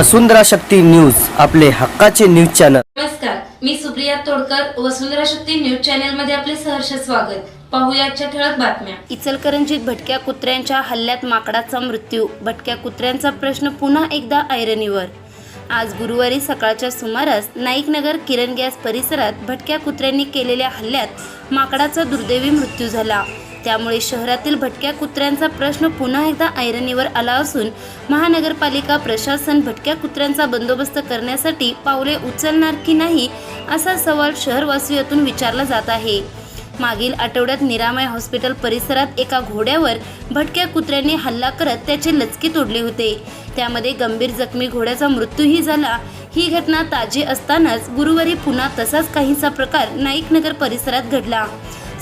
वसुंधरा Shakti news आपले हक्काचे news channel. नमस्कार मी सुप्रिया तोडकर वसुंधरा शक्ती न्यूज चॅनलमध्ये आपले सहर्ष स्वागत. पाहूया आजच्या ठळक बातम्या. इचलकरंजीत भटक्या कुत्र्यांच्या हल्ल्यात माकडाचा मृत्यू. भटक्या कुत्र्यांचा प्रश्न पुन्हा एकदा ऐरणीवर. आज गुरुवारी सकाळच्या सुमारास नाईकनगर किरण गॅस परिसरात भटक्या कुत्र्यांनी केलेल्या हल्ल्यात माकडाचा दुर्दैवी मृत्यू झाला. त्यामुळे शहरातील भटक्या कुत्र्यांचा प्रश्न पुन्हा एकदा ऐरणीवर आला असून महानगरपालिका प्रशासन भटक्या कुत्र्यांचा बंदोबस्त करण्यासाठी पावले उचलणार की नाही असा सवाल शहरवासियातून विचारला जात आहे. मागील आठवड्यात निरामय हॉस्पिटल परिसरात एका घोड्यावर भटक्या कुत्र्यांनी हल्ला करत त्याचे लचके तोडले होते. त्यामध्ये गंभीर जखमी घोड्याचा मृत्यूही झाला. ही घटना ताजी असतानाच गुरुवारी पुन्हा तसाच काहीसा प्रकार नाईकनगर परिसरात घडला.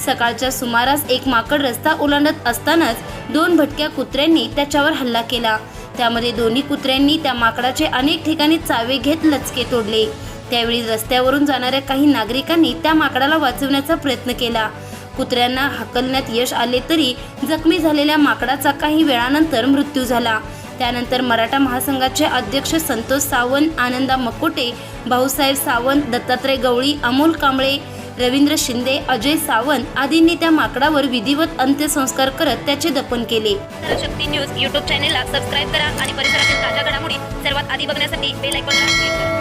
सकाळच्या सुमारास एक माकड रस्ता ओलांडत असतानाच दोन भटक्या कुत्र्यांनी त्याच्यावर हल्ला केला. त्यामध्ये दोन्ही कुत्र्यांनी त्या माकडाचे अनेक ठिकाणी चावे घेत लचके तोडले. त्यावेळी रस्त्यावरून जाणाऱ्या काही नागरिकांनी त्या माकडाला वाचवण्याचा प्रयत्न केला. कुत्र्यांना हकलण्यात यश आले तरी जखमी झालेल्या माकडाचा काही वेळानंतर मृत्यू झाला. त्यानंतर मराठा महासंघाचे अध्यक्ष संतोष सावंत आनंदा मकोटे भाऊसाहेब सावंत दत्तात्रय गवळी अमोल कांबळे रवींद्र शिंदे अजय सावंत आदींनी त्या माकडावर विधिवत अंत्यसंस्कार करत त्याचे दफन केले. शक्ती न्यूज यूट्यूब चॅनेलला सबस्क्राईब करा आणि परिसरातील ताज्या घडामोडी सर्वात आधी बघण्यासाठी बेल आयकॉनला क्लिक करा.